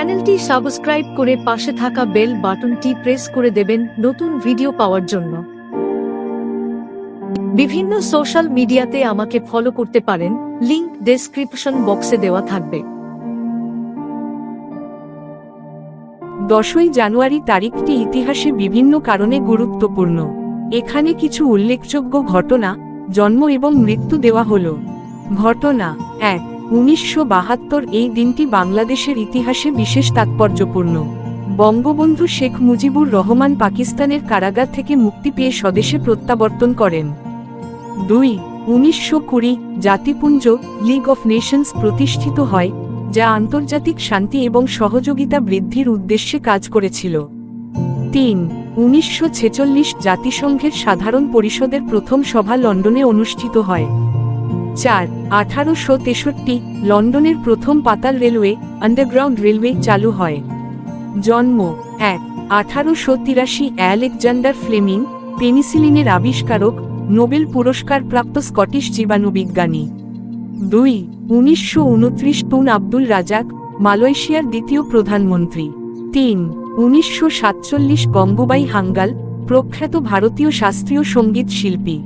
চ্যানেলটি সাবস্ক্রাইব করে পাশে থাকা বেল বাটনটি প্রেস করে দেবেন নতুন ভিডিও পাওয়ার জন্য। বিভিন্ন সোশ্যাল মিডিয়াতে আমাকে ফলো করতে পারেন, লিংক ডেসক্রিপশন বক্সে দেওয়া থাকবে। দশই জানুয়ারি তারিখটি ইতিহাসে বিভিন্ন কারণে গুরুত্বপূর্ণ। এখানে কিছু উল্লেখযোগ্য ঘটনা, জন্ম এবং মৃত্যু দেওয়া হল। ঘটনা, এক উনিশশো বাহাত্তর এই দিনটি বাংলাদেশের ইতিহাসে বিশেষ তাৎপর্যপূর্ণ। বঙ্গবন্ধু শেখ মুজিবুর রহমান পাকিস্তানের কারাগার থেকে মুক্তি পেয়ে স্বদেশে প্রত্যাবর্তন করেন। দুই, উনিশশো কুড়ি, জাতিপুঞ্জ, লিগ অফ নেশনস প্রতিষ্ঠিত হয়, যা আন্তর্জাতিক শান্তি এবং সহযোগিতা বৃদ্ধির উদ্দেশ্যে কাজ করেছিল। তিন, উনিশশো জাতিসংঘের সাধারণ পরিষদের প্রথম সভা লন্ডনে অনুষ্ঠিত হয়। চার, আঠারোশো তেষট্টি, লন্ডনের প্রথম পাতাল রেলওয়ে আন্ডারগ্রাউন্ড রেলওয়ে চালু হয়। জন্ম এক, আঠারোশো তিরাশি অ্যালেকজান্ডার ফ্লেমিং, পেনিসিলিনের আবিষ্কারক, নোবেল পুরস্কার প্রাপ্ত স্কটিশ জীবাণুবিজ্ঞানী। দুই, উনিশশো উনত্রিশ তুন আব্দুল রাজাক, মালয়েশিয়ার দ্বিতীয় প্রধানমন্ত্রী। তিন, উনিশশো সাতচল্লিশ, গঙ্গুবাই হাঙ্গাল, প্রখ্যাত ভারতীয় শাস্ত্রীয় সংগীত শিল্পী।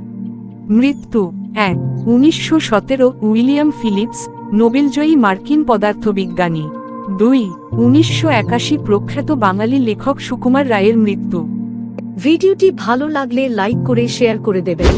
মৃত্যু এক, উনিশশো সতেরো, উইলিয়াম ফিলিপস, নোবেলজয়ী মার্কিন পদার্থবিজ্ঞানী। দুই, উনিশশো একাশি, প্রখ্যাত বাঙালি লেখক সুকুমার রায়ের মৃত্যু। ভিডিওটি ভালো লাগলে লাইক করে শেয়ার করে দেবেন।